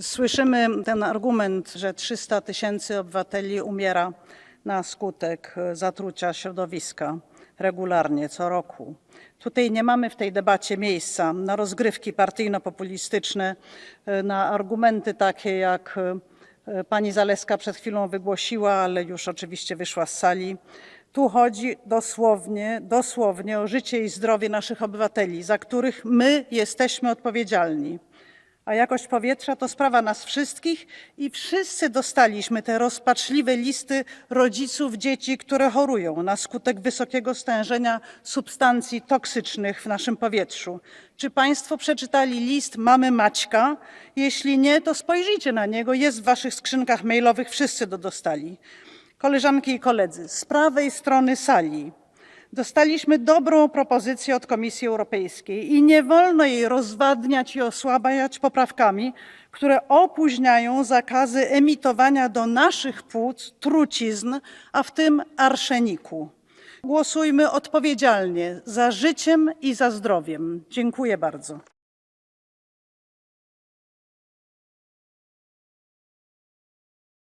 Słyszymy ten argument, że 300 tysięcy obywateli umiera na skutek e, zatrucia środowiska regularnie, co roku. Tutaj nie mamy w tej debacie miejsca na rozgrywki partyjno-populistyczne, e, na argumenty takie, jak e, pani Zaleska przed chwilą wygłosiła, ale już oczywiście wyszła z sali. Tu chodzi dosłownie, dosłownie o życie i zdrowie naszych obywateli, za których my jesteśmy odpowiedzialni. A jakość powietrza to sprawa nas wszystkich i wszyscy dostaliśmy te rozpaczliwe listy rodziców dzieci, które chorują na skutek wysokiego stężenia substancji toksycznych w naszym powietrzu. Czy Państwo przeczytali list mamy Maćka? Jeśli nie, to spojrzyjcie na niego, jest w Waszych skrzynkach mailowych, wszyscy to dostali. Koleżanki i koledzy, z prawej strony sali dostaliśmy dobrą propozycję od Komisji Europejskiej i nie wolno jej rozwadniać i osłabiać poprawkami, które opóźniają zakazy emitowania do naszych płuc trucizn, a w tym arszeniku. Głosujmy odpowiedzialnie za życiem i za zdrowiem. Dziękuję bardzo.